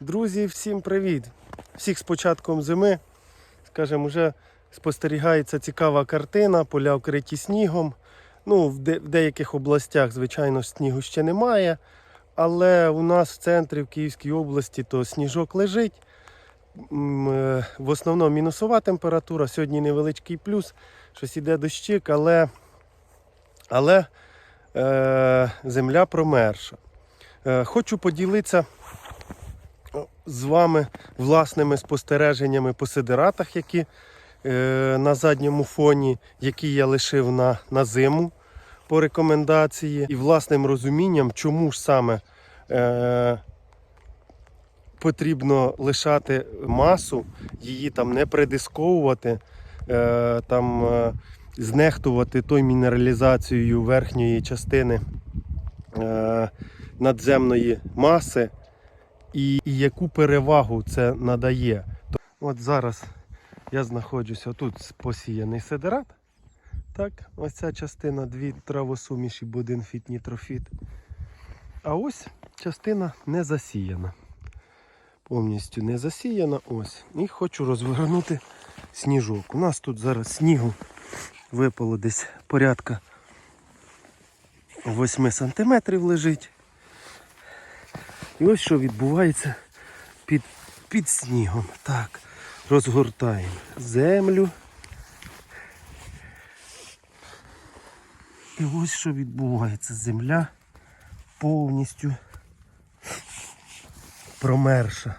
Друзі, всім привіт! Всіх з початком зими. Скажімо, вже спостерігається цікава картина, поля вкриті снігом. Ну, в, де- в деяких областях, звичайно, снігу ще немає. Але у нас в центрі, в Київській області, то сніжок лежить. Е, В основному мінусова температура. Сьогодні невеличкий плюс, щось іде дощик, але, але е, земля промерша. Е, хочу поділитися з вами власними спостереженнями по сидератах, які е, на задньому фоні, які я лишив на, на зиму по рекомендації, і власним розумінням, чому ж саме е, потрібно лишати масу, її там не придисковувати, е, там е, знехтувати той мінералізацією верхньої частини е, надземної маси і, і яку перевагу це надає. От зараз я знаходжуся тут посіяний сидерат. Так, ось ця частина дві травосуміші, бо один фіт нітрофіт. А ось частина не засіяна. Повністю не засіяна. Ось. І хочу розвернути сніжок. У нас тут зараз снігу випало десь порядка 8 сантиметрів лежить. І ось що відбувається під, під снігом. Так, розгортаємо землю. І ось що відбувається. Земля повністю промерша.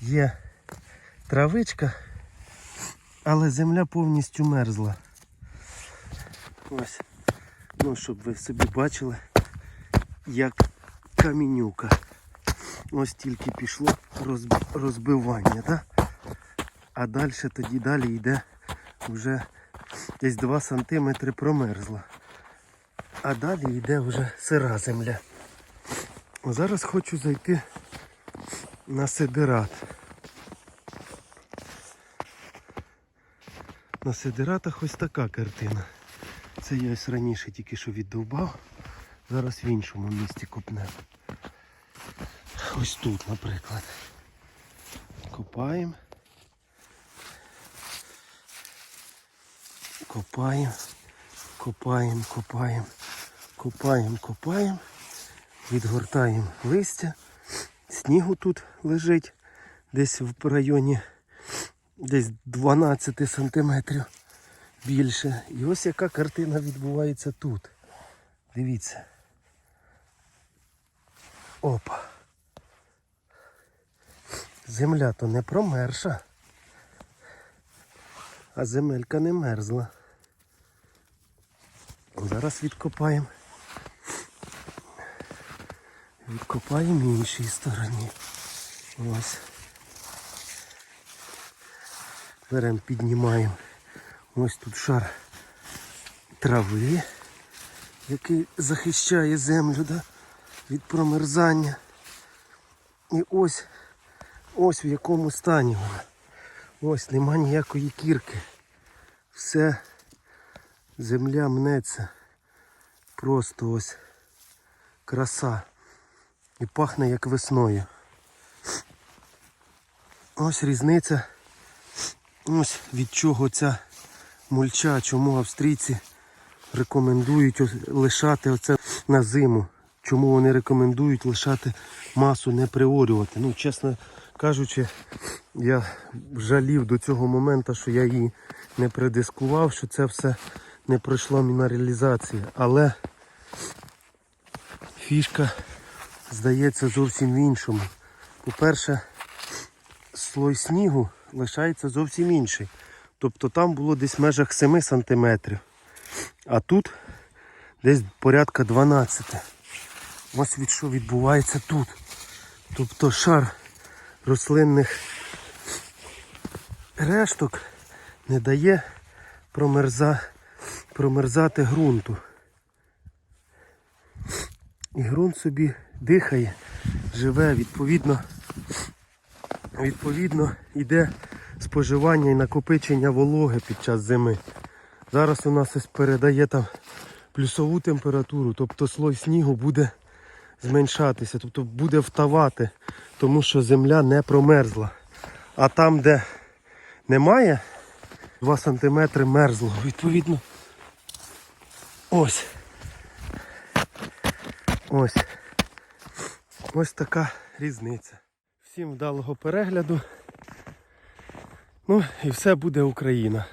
Є травичка, але земля повністю мерзла. Ось. Ну, щоб ви собі бачили, як камінюка. Ось тільки пішло розбивання, да? а далі тоді далі йде вже десь 2 см промерзла. А далі йде вже сира земля. Зараз хочу зайти на сидерат. На сидератах ось така картина. Це я ось раніше тільки що віддовбав. Зараз в іншому місці копнемо. Ось тут, наприклад. Копаємо. Копаємо. Копаємо, копаємо. Копаємо, копаємо. Відгортаємо листя. Снігу тут лежить десь в районі десь 12 сантиметрів більше. І ось яка картина відбувається тут. Дивіться. Опа. Земля то не промерша, а земелька не мерзла. Зараз відкопаємо. Відкопаємо іншій стороні. Ось. Беремо, піднімаємо. Ось тут шар трави, який захищає землю да, від промерзання. І ось ось в якому стані вона. Ось нема ніякої кірки. Все земля мнеться. Просто ось краса. І пахне як весною. Ось різниця. Ось від чого ця мульча, чому австрійці рекомендують лишати оце на зиму. Чому вони рекомендують лишати масу не приорювати. Ну, чесно кажучи, я жалів до цього моменту, що я її не придискував, що це все не пройшла мінералізація. Але фішка здається зовсім в іншому. По-перше, слой снігу лишається зовсім інший. Тобто там було десь в межах 7 сантиметрів. А тут десь порядка 12. Ось від що відбувається тут. Тобто шар рослинних решток не дає промерза, промерзати ґрунту. І ґрунт собі дихає, живе, відповідно, відповідно йде споживання і накопичення вологи під час зими. Зараз у нас ось передає там плюсову температуру, тобто слой снігу буде зменшатися, тобто буде втавати. тому що земля не промерзла. А там, де немає, 2 см мерзло. Відповідно. Ось. Ось. Ось така різниця. Всім вдалого перегляду. Ну і все буде Україна.